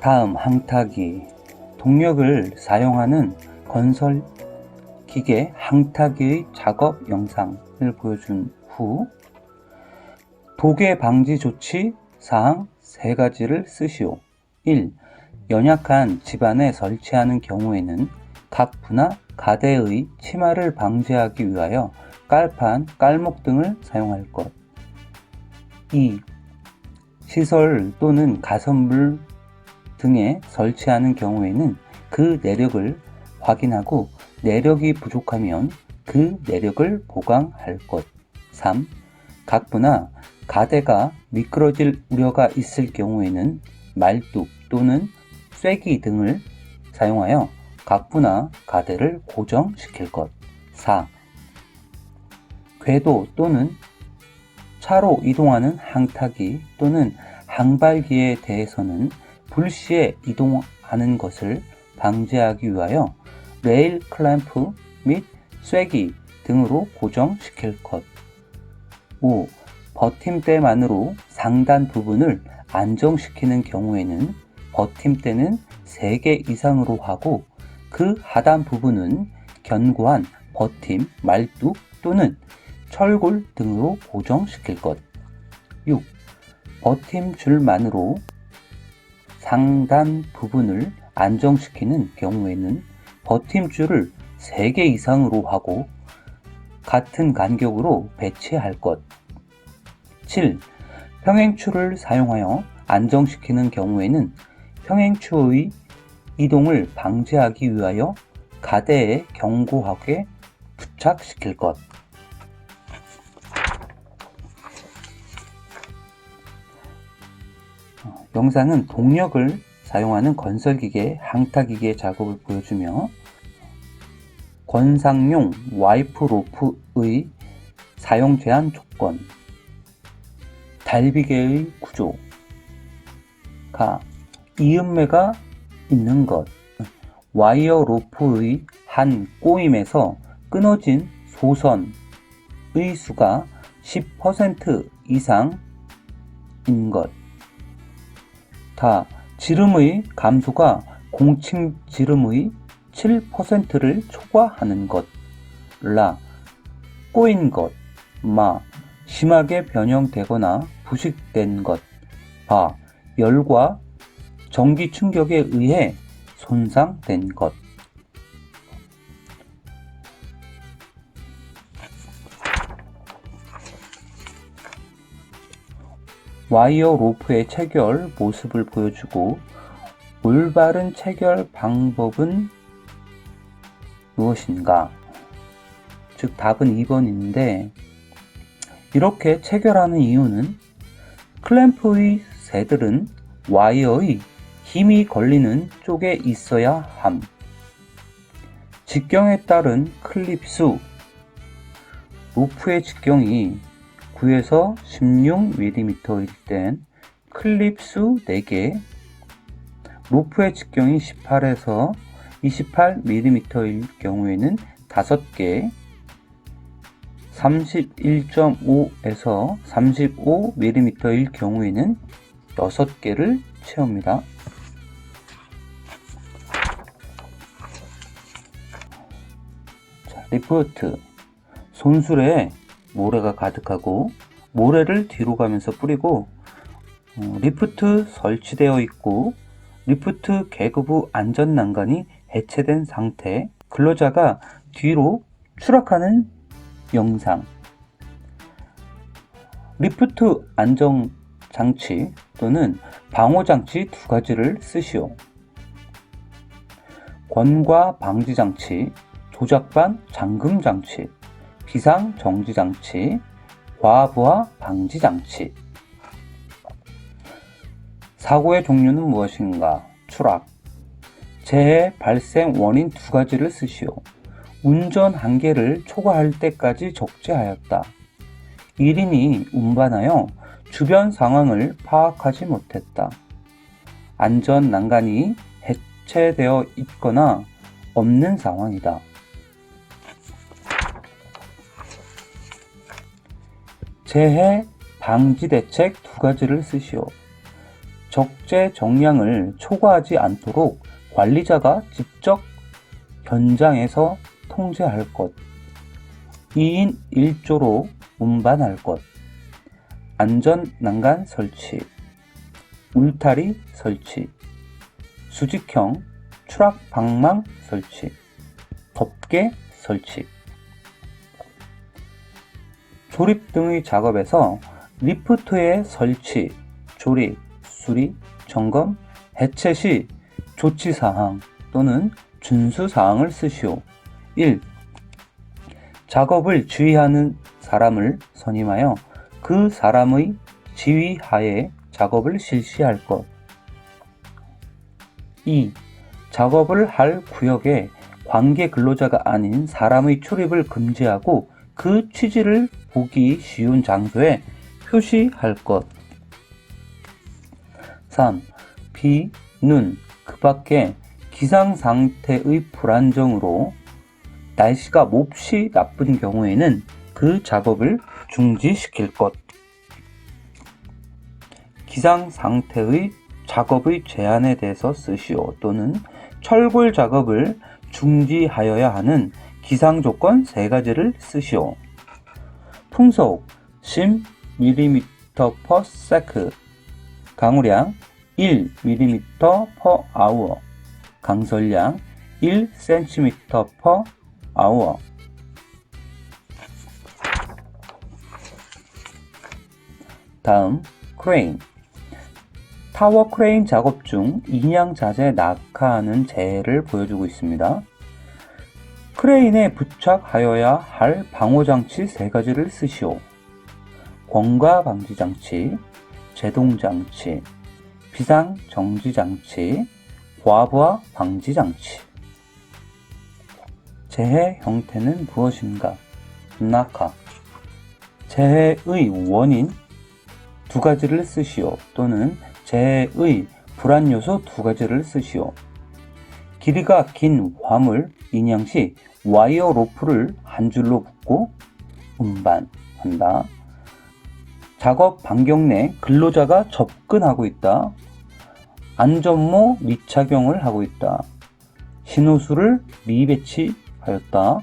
다음 항타기 동력을 사용하는 건설 기계 항타기의 작업 영상을 보여준 후 도계 방지 조치 사항 세 가지를 쓰시오. 1. 연약한 집안에 설치하는 경우에는 각 부나 가대의 침하를 방지하기 위하여 깔판, 깔목 등을 사용할 것. 2. 시설 또는 가선물 등에 설치하는 경우에는 그 내력을 확인하고 내력이 부족하면 그 내력을 보강할 것. 3. 각부나 가대가 미끄러질 우려가 있을 경우에는 말뚝 또는 쐐기 등을 사용하여 각부나 가대를 고정시킬 것. 4. 궤도 또는 차로 이동하는 항타기 또는 항발기에 대해서는 불시에 이동하는 것을 방지하기 위하여 레일 클램프 및 쐐기 등으로 고정시킬 것. 5. 버팀대만으로 상단 부분을 안정시키는 경우에는 버팀대는 3개 이상으로 하고 그 하단 부분은 견고한 버팀, 말뚝 또는 철골 등으로 고정시킬 것. 6. 버팀 줄만으로 상단 부분을 안정시키는 경우에는 버팀줄을 3개 이상으로 하고 같은 간격으로 배치할 것. 7. 평행추를 사용하여 안정시키는 경우에는 평행추의 이동을 방지하기 위하여 가대에 견고하게 부착시킬 것. 영상은 동력을 사용하는 건설기계, 항타기계 작업을 보여주며 권상용 와이프 로프의 사용 제한 조건, 달비계의 구조, 가 이음매가 있는 것, 와이어 로프의 한 꼬임에서 끊어진 소선의 수가 10% 이상인 것, 다 지름의 감소가 공칭 지름의 7%를 초과하는 것, 라 꼬인 것, 마 심하게 변형되거나 부식된 것, 바 열과 전기 충격에 의해 손상된 것. 와이어 로프의 체결 모습을 보여주고 올바른 체결 방법은 무엇인가? 즉 답은 2번인데 이렇게 체결하는 이유는 클램프의 새들은 와이어의 힘이 걸리는 쪽에 있어야 함. 직경에 따른 클립 수 로프의 직경이 9에서 16mm일 땐 클립 수 4개, 로프의 직경이 18에서 28mm일 경우에는 5개, 31.5에서 35mm일 경우에는 6개를 채웁니다. 자, 리포트. 손술에 모래가 가득하고 모래를 뒤로 가면서 뿌리고 어, 리프트 설치되어 있고 리프트 계급 후 안전 난간이 해체된 상태 근로자가 뒤로 추락하는 영상 리프트 안정 장치 또는 방호 장치 두 가지를 쓰시오. 권과 방지 장치, 조작반 잠금 장치, 비상 정지 장치, 과부하 방지 장치. 사고의 종류는 무엇인가? 추락. 재해 발생 원인 두 가지를 쓰시오. 운전 한계를 초과할 때까지 적재하였다. 1인이 운반하여 주변 상황을 파악하지 못했다. 안전 난간이 해체되어 있거나 없는 상황이다. 재해 방지 대책 두 가지를 쓰시오. 적재 정량을 초과하지 않도록 관리자가 직접 현장에서 통제할 것. 2인 1조로 운반할 것. 안전 난간 설치. 울타리 설치. 수직형 추락 방망 설치. 덮개 설치. 조립 등의 작업에서 리프트의 설치, 조립, 수리, 점검, 해체 시 조치 사항 또는 준수 사항을 쓰시오. 1. 작업을 지휘하는 사람을 선임하여 그 사람의 지휘하에 작업을 실시할 것. 2. 작업을 할 구역에 관계 근로자가 아닌 사람의 출입을 금지하고 그 취지를 보기 쉬운 장소에 표시할 것. 3. 비, 눈, 그 밖에 기상 상태의 불안정으로 날씨가 몹시 나쁜 경우에는 그 작업을 중지시킬 것. 기상 상태의 작업의 제한에 대해서 쓰시오 또는 철골 작업을 중지하여야 하는 기상 조건 세 가지를 쓰시오. 풍속 10mm per sec 강우량 1mm per hour 강설량 1cm per hour 다음 크레인 타워 크레인 작업 중 인양 자재 낙하하는 재해를 보여주고 있습니다. 크레인에 부착하여야 할 방호장치 세 가지를 쓰시오. 공과 방지 장치, 제동 장치, 비상 정지 장치, 과부하 방지 장치. 재해 형태는 무엇인가? 낙하. 재해의 원인 두 가지를 쓰시오. 또는 재해의 불안 요소 두 가지를 쓰시오. 길이가 긴 화물 인양 시 와이어 로프를 한 줄로 묶고 운반한다. 작업 반경 내 근로자가 접근하고 있다. 안전모 미착용을 하고 있다. 신호수를 미배치하였다.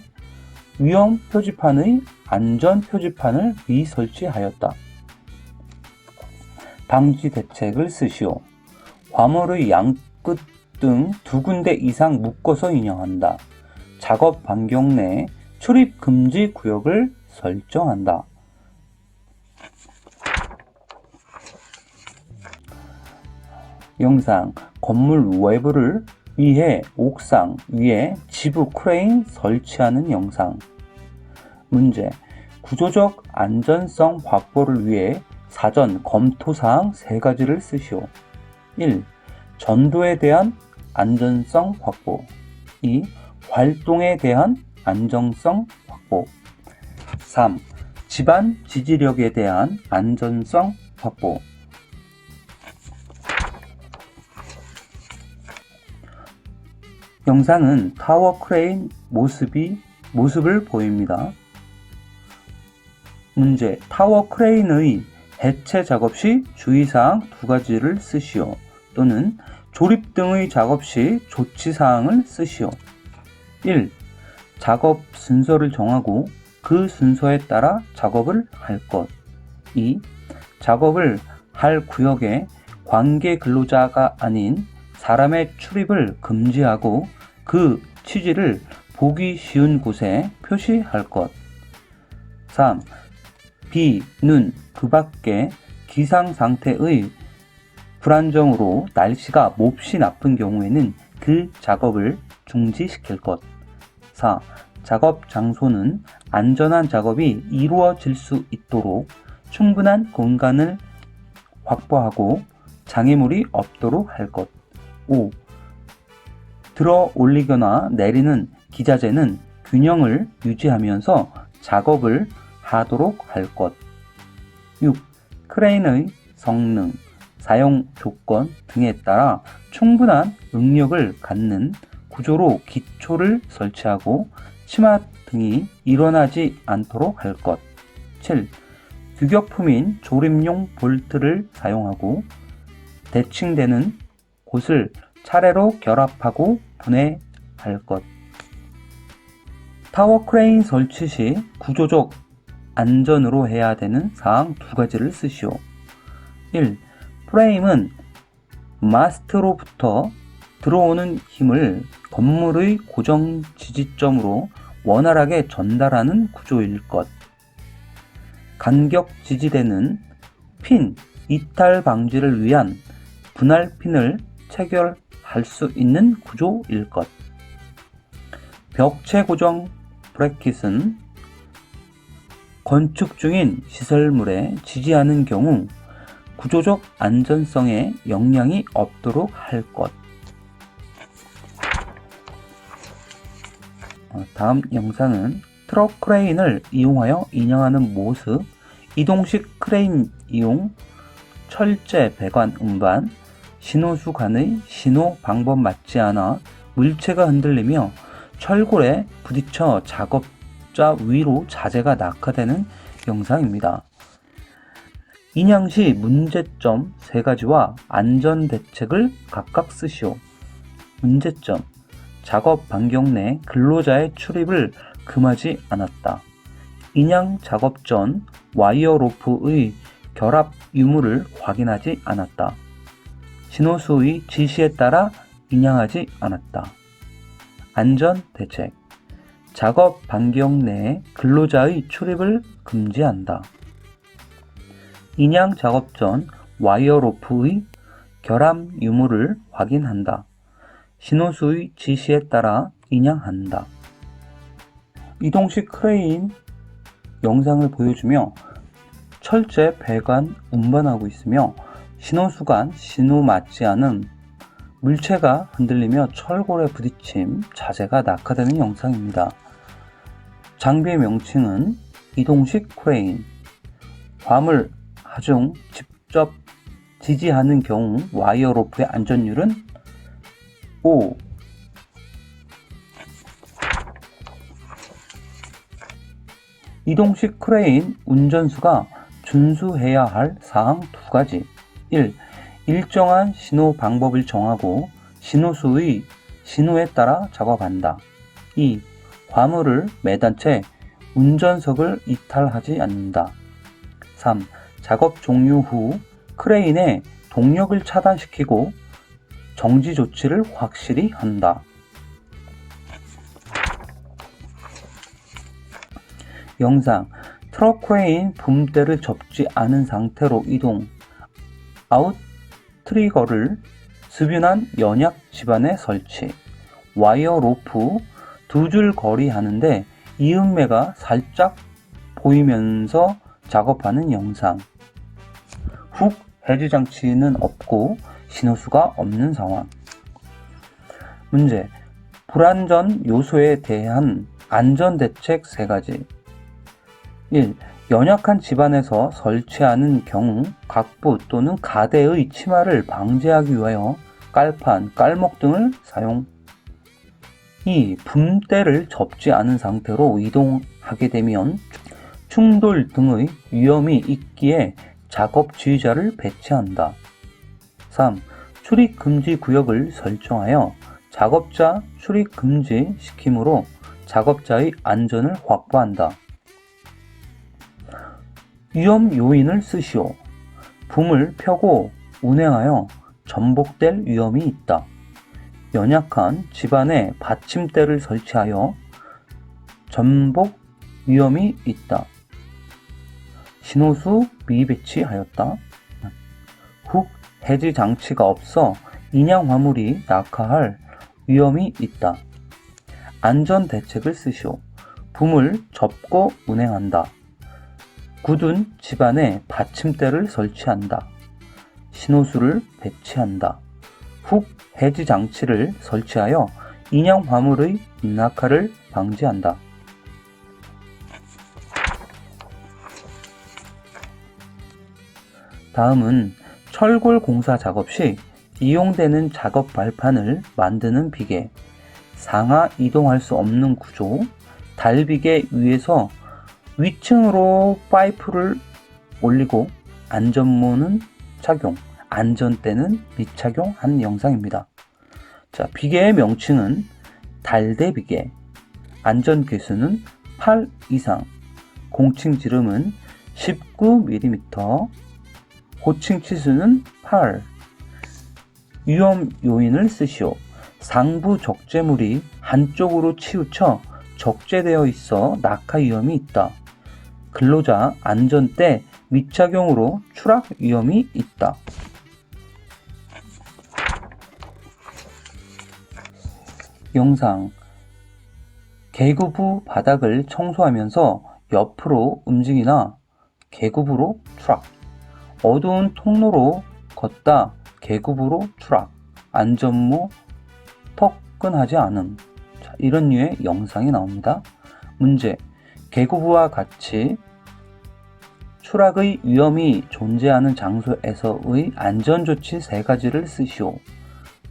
위험 표지판의 안전 표지판을 미설치하였다. 방지 대책을 쓰시오. 과몰의 양끝 등 두 군데 이상 묶어서 인양한다. 작업 반경 내 출입 금지 구역을 설정한다. 영상 건물 외부를 위해 옥상 위에 지부 크레인 설치하는 영상 문제 구조적 안전성 확보를 위해 사전 검토사항 세 가지를 쓰시오. 1. 전도에 대한 안전성 확보 2. 활동에 대한 안정성 확보 3. 집안 지지력에 대한 안전성 확보 영상은 타워 크레인 모습이 모습을 보입니다. 문제 타워 크레인의 해체 작업 시 주의사항 두 가지를 쓰시오. 또는 조립 등의 작업 시 조치사항을 쓰시오. 1. 작업 순서를 정하고 그 순서에 따라 작업을 할 것. 2. 작업을 할 구역에 관계 근로자가 아닌 사람의 출입을 금지하고 그 취지를 보기 쉬운 곳에 표시할 것. 3. 비, 눈, 그 밖에 기상 상태의 불안정으로 날씨가 몹시 나쁜 경우에는 그 작업을 중지시킬 것. 4. 작업 장소는 안전한 작업이 이루어질 수 있도록 충분한 공간을 확보하고 장애물이 없도록 할 것. 5. 들어 올리거나 내리는 기자재는 균형을 유지하면서 작업을 하도록 할 것. 6. 크레인의 성능, 사용 조건 등에 따라 충분한 응력을 갖는 구조로 기초를 설치하고 치마 등이 일어나지 않도록 할 것. 7. 규격품인 조립용 볼트를 사용하고 대칭되는 곳을 차례로 결합하고 분해할 것. 타워 크레인 설치 시 구조적 안전으로 해야 되는 사항 두 가지를 쓰시오. 1. 프레임은 마스트로부터 들어오는 힘을 건물의 고정 지지점으로 원활하게 전달하는 구조일 것. 간격 지지대는 핀 이탈 방지를 위한 분할 핀을 체결할 수 있는 구조일 것. 벽체 고정 브래킷은 건축 중인 시설물에 지지하는 경우 구조적 안전성에 영향이 없도록 할 것. 다음 영상은 트럭 크레인을 이용하여 인양하는 모습, 이동식 크레인 이용, 철제 배관 운반, 신호수 간의 신호 방법 맞지 않아 물체가 흔들리며 철골에 부딪혀 작업자 위로 자재가 낙하되는 영상입니다. 인양 시 문제점 3가지와 안전 대책을 각각 쓰시오. 문제점 작업 반경 내 근로자의 출입을 금하지 않았다. 인양 작업 전 와이어 로프의 결합 유무를 확인하지 않았다. 신호수의 지시에 따라 인양하지 않았다. 안전 대책 작업 반경 내에 근로자의 출입을 금지한다. 인양 작업 전 와이어 로프의 결합 유무를 확인한다. 신호수의 지시에 따라 인양한다. 이동식 크레인 영상을 보여주며 철제 배관 운반하고 있으며 신호수간 신호 맞지 않은 물체가 흔들리며 철골에 부딪힘 자재가 낙하되는 영상입니다. 장비의 명칭은 이동식 크레인 화물 하중 직접 지지하는 경우 와이어 로프의 안전율은 5 이동식 크레인 운전수가 준수해야 할 사항 두 가지. 1. 일정한 신호 방법을 정하고 신호수의 신호에 따라 작업한다. 2. 화물을 매단 채 운전석을 이탈하지 않는다. 3. 작업 종료 후 크레인의 동력을 차단시키고 정지 조치를 확실히 한다. 영상. 트럭 크레인 붐대를 접지 않은 상태로 이동. 아웃 트리거를 습윤한 연약 집안에 설치. 와이어 로프 두 줄 거리 하는데 이음매가 살짝 보이면서 작업하는 영상. 훅 해지 장치는 없고 신호수가 없는 상황 문제 불안전 요소에 대한 안전 대책 3가지 1. 연약한 집안에서 설치하는 경우 각부 또는 가대의 침하를 방지하기 위하여 깔판, 깔목 등을 사용 2. 붐대를 접지 않은 상태로 이동하게 되면 충돌 등의 위험이 있기에 작업 지휘자를 배치한다. 3. 출입 금지 구역을 설정하여 작업자 출입 금지 시킴으로 작업자의 안전을 확보한다. 위험 요인을 쓰시오. 붐을 펴고 운행하여 전복될 위험이 있다. 연약한 집안에 받침대를 설치하여 전복 위험이 있다. 신호수 미배치하였다. 훅 해지 장치가 없어 인양 화물이 낙하할 위험이 있다. 안전 대책을 쓰시오. 붐을 접고 운행한다. 굳은 집안에 받침대를 설치한다. 신호수를 배치한다. 훅 해지 장치를 설치하여 인양 화물의 낙하를 방지한다. 다음은 철골 공사 작업 시 이용되는 작업 발판을 만드는 비계, 상하 이동할 수 없는 구조, 달비계 위에서 위층으로 파이프를 올리고 안전모는 착용, 안전대는 미착용한 영상입니다. 자, 비계의 명칭은 달대 비계, 안전 개수는 8 이상, 공칭 지름은 19mm, 고칭 치수는 8. 위험 요인을 쓰시오. 상부 적재물이 한쪽으로 치우쳐 적재되어 있어 낙하 위험이 있다. 근로자 안전대 미착용으로 추락 위험이 있다. 영상 계구부 바닥을 청소하면서 옆으로 움직이나 계구부로 추락 어두운 통로로 걷다 계구부로 추락 안전모 터끈하지 않음 자, 이런 류의 영상이 나옵니다. 문제 계구부와 같이 추락의 위험이 존재하는 장소에서의 안전조치 세 가지를 쓰시오.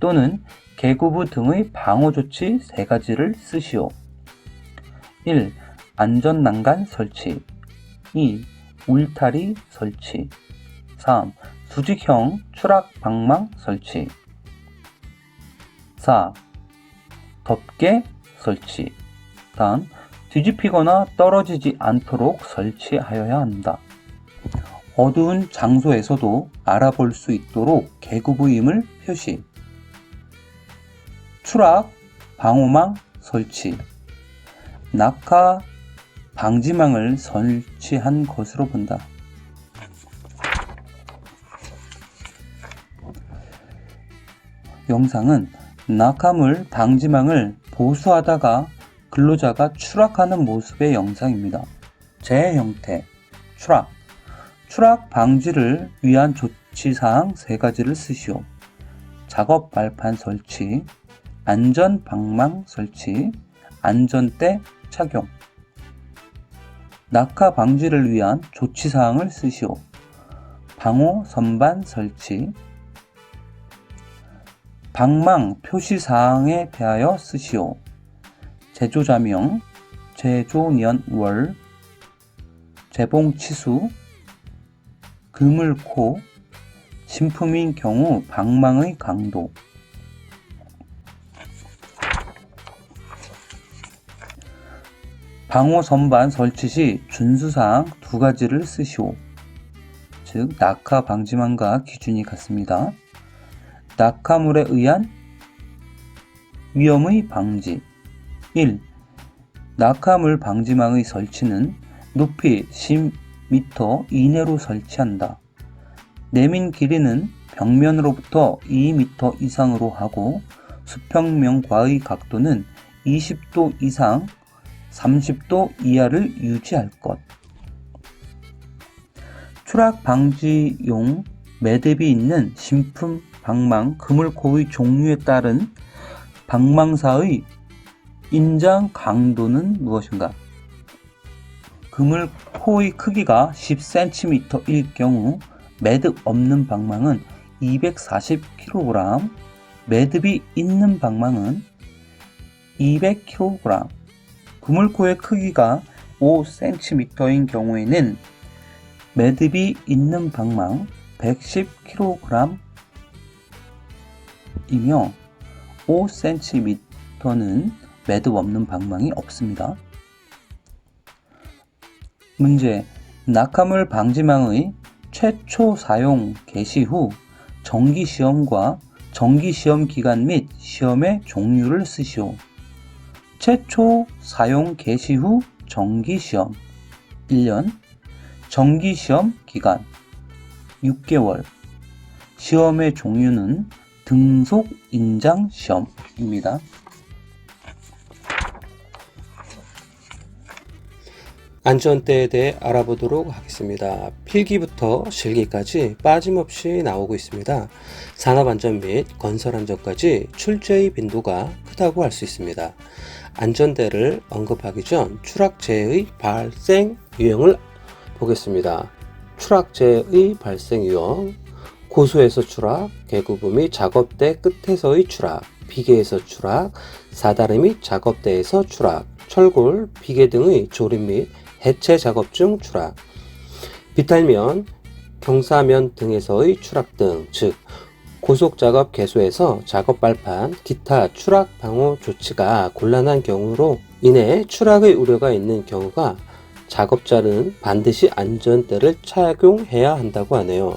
또는 계구부 등의 방어조치 세 가지를 쓰시오. 1. 안전난간 설치 2. 울타리 설치 3. 수직형 추락 방망 설치 4. 덮개 설치 단 뒤집히거나 떨어지지 않도록 설치하여야 한다. 어두운 장소에서도 알아볼 수 있도록 계구부임을 표시 추락 방호망 설치 낙하 방지망을 설치한 것으로 본다. 영상은 낙하물 방지망을 보수하다가 근로자가 추락하는 모습의 영상입니다. 제 형태, 추락. 추락 방지를 위한 조치사항 세 가지를 쓰시오. 작업 발판 설치, 안전 방망 설치, 안전대 착용. 낙하 방지를 위한 조치사항을 쓰시오. 방호 선반 설치, 방망 표시사항에 대하여 쓰시오. 제조자명, 제조년월, 재봉치수, 그물코, 진품인 경우 방망의 강도. 방호 선반 설치 시 준수사항 두 가지를 쓰시오. 즉, 낙하 방지망과 기준이 같습니다. 낙하물에 의한 위험의 방지 1. 낙하물 방지망의 설치는 높이 10m 이내로 설치한다. 내민 길이는 벽면으로부터 2m 이상으로 하고 수평면과의 각도는 20도 이상 30도 이하를 유지할 것. 추락 방지용 매듭이 있는 신품 방망 그물코의 종류에 따른 방망사의 인장 강도는 무엇인가? 그물코의 크기가 10cm일 경우 매듭 없는 방망은 240kg, 매듭이 있는 방망은 200kg, 그물코의 크기가 5cm인 경우에는 매듭이 있는 방망 110kg 이며 5cm는 매듭 없는 방망이 없습니다. 문제 낙하물 방지망의 최초 사용 개시 후 정기 시험과 정기 시험 기간 및 시험의 종류를 쓰시오. 최초 사용 개시 후 정기 시험 1년 정기 시험 기간 6개월 시험의 종류는 등속 인장 시험입니다. 안전대에 대해 알아보도록 하겠습니다. 필기부터 실기까지 빠짐없이 나오고 있습니다. 산업안전 및 건설안전까지 출제의 빈도가 크다고 할 수 있습니다. 안전대를 언급하기 전 추락재해의 발생 유형을 보겠습니다. 추락재해의 발생 유형, 고소에서 추락, 개구부 및 작업대 끝에서의 추락, 비계에서 추락, 사다리 및 작업대에서 추락, 철골, 비계 등의 조립 및 해체 작업 중 추락, 비탈면, 경사면 등에서의 추락 등, 즉 고속 작업 개소에서 작업 발판, 기타 추락 방호 조치가 곤란한 경우로 인해 추락의 우려가 있는 경우가 작업자는 반드시 안전대를 착용해야 한다고 하네요.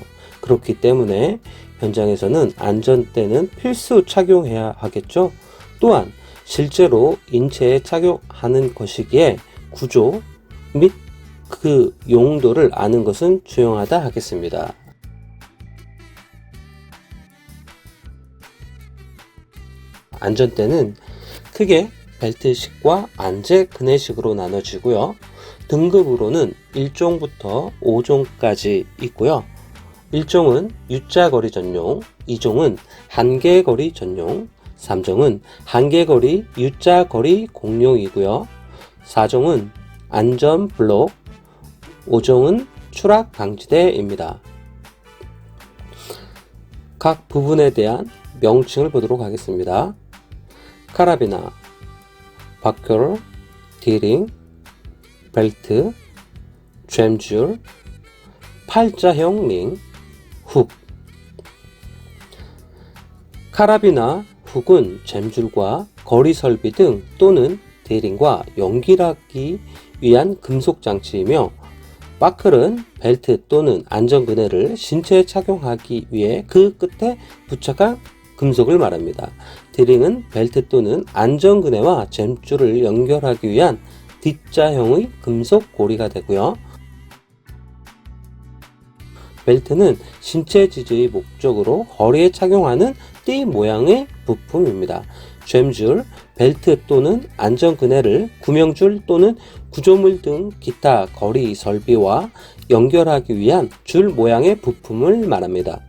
그렇기 때문에 현장에서는 안전대는 필수 착용해야 하겠죠. 또한 실제로 인체에 착용하는 것이기에 구조 및 그 용도를 아는 것은 중요하다 하겠습니다. 안전대는 크게 벨트식과 안제 그네식으로 나눠지고요. 등급으로는 1종부터 5종까지 있고요. 1종은 U자 거리 전용, 2종은 한계 거리 전용, 3종은 한계 거리 U자 거리 공용이고요. 4종은 안전 블록, 5종은 추락 방지대입니다. 각 부분에 대한 명칭을 보도록 하겠습니다. 카라비나, 바클, 디링, 벨트, 잼줄, 팔자형 링, 훅. 카라비나 훅은 잼줄과 거리 설비 등 또는 대링과 연결하기 위한 금속 장치이며 바클은 벨트 또는 안전그네를 신체에 착용하기 위해 그 끝에 부착한 금속을 말합니다. 디링은 벨트 또는 안전그네와 잼줄을 연결하기 위한 D자형의 금속 고리가 되고요. 벨트는 신체 지지의 목적으로 허리에 착용하는 띠 모양의 부품입니다. 잼줄, 벨트 또는 안전그네를 구명줄 또는 구조물 등 기타 거리 설비와 연결하기 위한 줄 모양의 부품을 말합니다.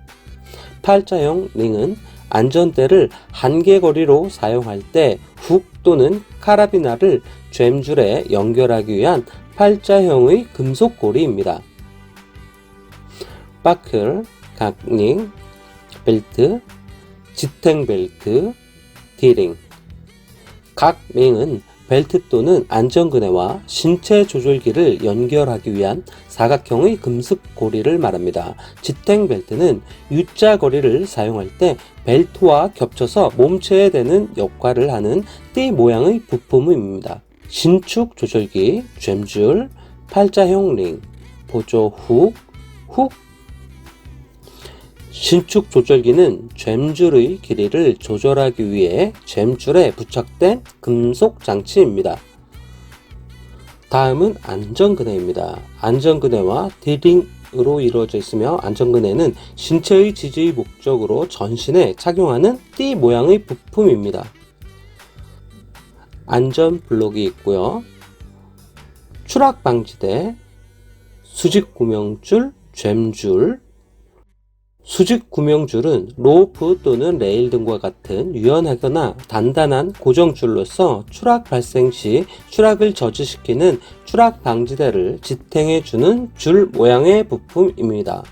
팔자형 링은 안전대를 한계거리로 사용할 때 훅 또는 카라비나를 잼줄에 연결하기 위한 팔자형의 금속 고리입니다. 바클, 각링, 벨트, 지탱 벨트, 디링. 각 링은 벨트 또는 안전그네와 신체 조절기를 연결하기 위한 사각형의 금속 고리를 말합니다. 지탱 벨트는 U자 거리를 사용할 때 벨트와 겹쳐서 몸체에 대는 역할을 하는 띠 모양의 부품입니다. 신축 조절기, 잼줄, 팔자형 링, 보조 훅, 훅, 신축 조절기는 잼줄의 길이를 조절하기 위해 잼줄에 부착된 금속 장치입니다. 다음은 안전그네입니다. 안전그네와 디링으로 이루어져 있으며 안전그네는 신체의 지지의 목적으로 전신에 착용하는 띠 모양의 부품입니다. 안전 블록이 있고요. 추락 방지대, 수직 구명줄, 잼줄, 수직 구명줄은 로프 또는 레일 등과 같은 유연하거나 단단한 고정줄로서 추락 발생 시 추락을 저지시키는 추락 방지대를 지탱해 주는 줄 모양의 부품입니다.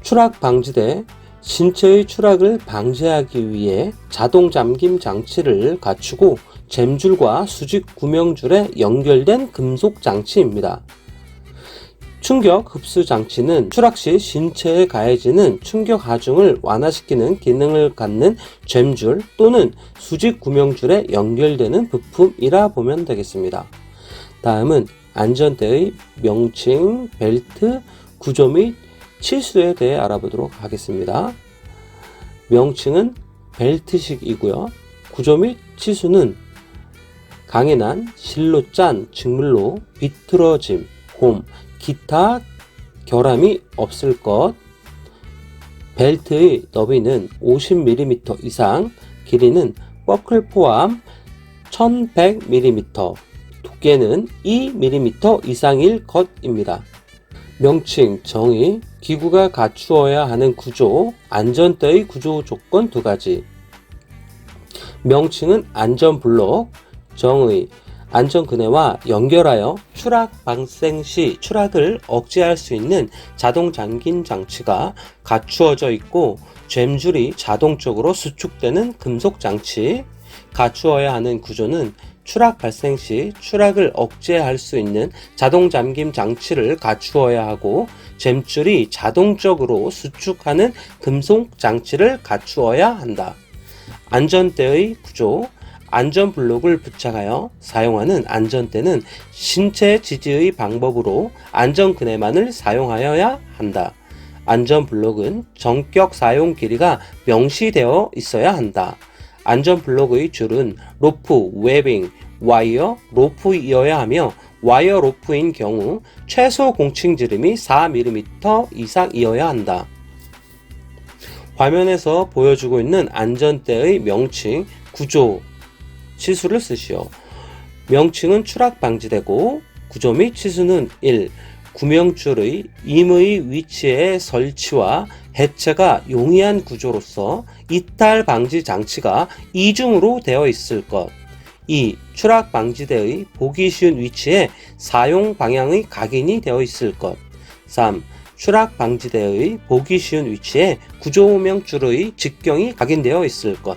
추락 방지대 신체의 추락을 방지하기 위해 자동 잠김 장치를 갖추고 잼줄과 수직 구명줄에 연결된 금속 장치입니다. 충격 흡수 장치는 추락 시 신체에 가해지는 충격 하중을 완화시키는 기능을 갖는 잼줄 또는 수직 구명줄에 연결되는 부품이라 보면 되겠습니다. 다음은 안전대의 명칭, 벨트, 구조 및 치수에 대해 알아보도록 하겠습니다. 명칭은 벨트식이고요. 구조 및 치수는 강인한 실로 짠 직물로 비틀어짐, 홈, 기타 결함이 없을 것. 벨트의 너비는 50mm 이상, 길이는 버클 포함 1100mm, 두께는 2mm 이상일 것입니다. 명칭, 정의, 기구가 갖추어야 하는 구조, 안전대의 구조 조건 두 가지. 명칭은 안전블록, 정의, 안전그네와 연결하여 추락 발생 시 추락을 억제할 수 있는 자동 잠김 장치가 갖추어져 있고 잼줄이 자동적으로 수축되는 금속 장치, 갖추어야 하는 구조는 추락 발생 시 추락을 억제할 수 있는 자동 잠김 장치를 갖추어야 하고 잼줄이 자동적으로 수축하는 금속 장치를 갖추어야 한다. 안전대의 구조 안전 블록을 부착하여 사용하는 안전대는 신체 지지의 방법으로 안전 그네만을 사용하여야 한다. 안전 블록은 전격 사용 길이가 명시되어 있어야 한다. 안전 블록의 줄은 로프, 웨빙, 와이어, 로프이어야 하며 와이어 로프인 경우 최소 공칭 지름이 4mm 이상이어야 한다. 화면에서 보여주고 있는 안전대의 명칭, 구조, 치수를 쓰시오. 명칭은 추락 방지되고 구조 및 치수는 1. 구명줄의 임의 위치의 설치와 해체가 용이한 구조로서 이탈 방지 장치가 이중으로 되어 있을 것. 2. 추락 방지대의 보기 쉬운 위치에 사용 방향의 각인이 되어 있을 것. 3. 추락 방지대의 보기 쉬운 위치에 구조명줄의 직경이 각인되어 있을 것.